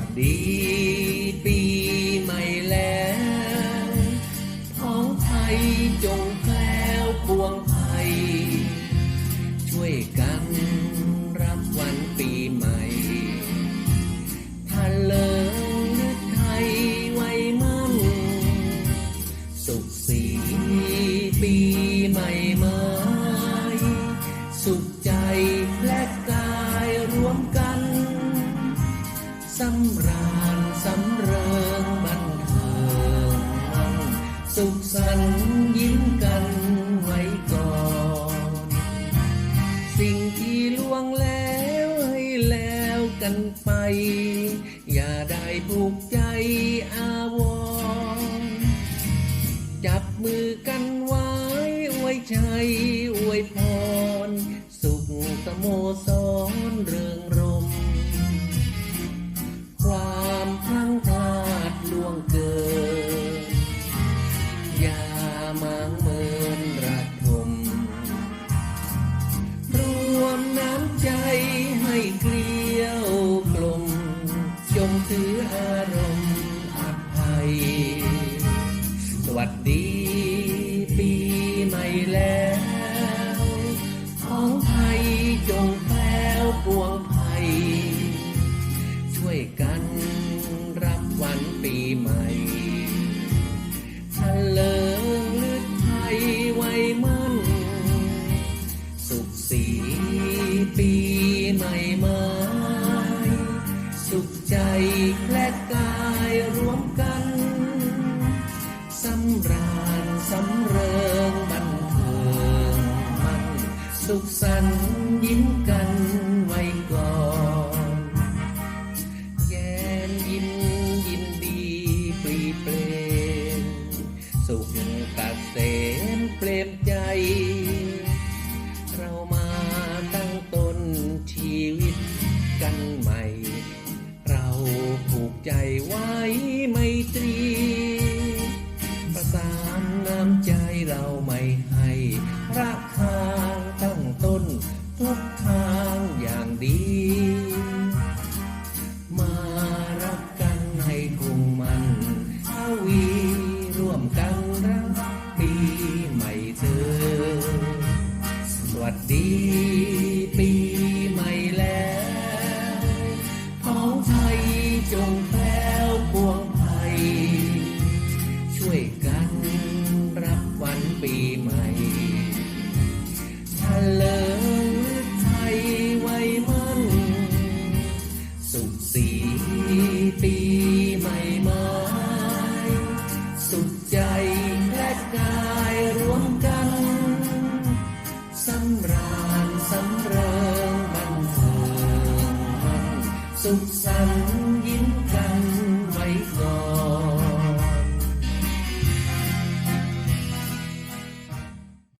วัสดีปีใหม่แล้วท้องไทยจงแคล้วปวงภัย ช่วยกันรับวันปีใหม่ถ้าเลิงนึกไทยไว้มั่น สุขสีปีใหม่ม้สุ สำราญสำเริงบันเทิงมันสุขสันต์ยิ้มกันไว้ก่อน สิ่งที่ล่วงแล้วให้แล้วกันไป อย่าได้ผูกใจอาวรจับมือกันไว้อวยชัยอวยพร สุขสโมสรเริง ถืออารมณ์อภัย สวัสดีปีใหม่แล้ว ของไทยจงแคล้วปวงภัย ช่วยกัน สุขสันต์ยิ้มกันไว้ก่อนแย้มยิ้มยินดีปรีเปรมสุขกเกษมเปรมใจ เรามาตั้งต้นชีวิตกันใหม่ เราผูกใจไว้ไม่ตรี ประสานน้ำใจเราไม่ให้รักทา ใหม่ถ้าเลไทยไว้มั่น สุขสีปีใหม่ไม้สุขใจและกายรวมกันสำราญสำเริงบันเทิงสุขสันต์ยิ้มกัน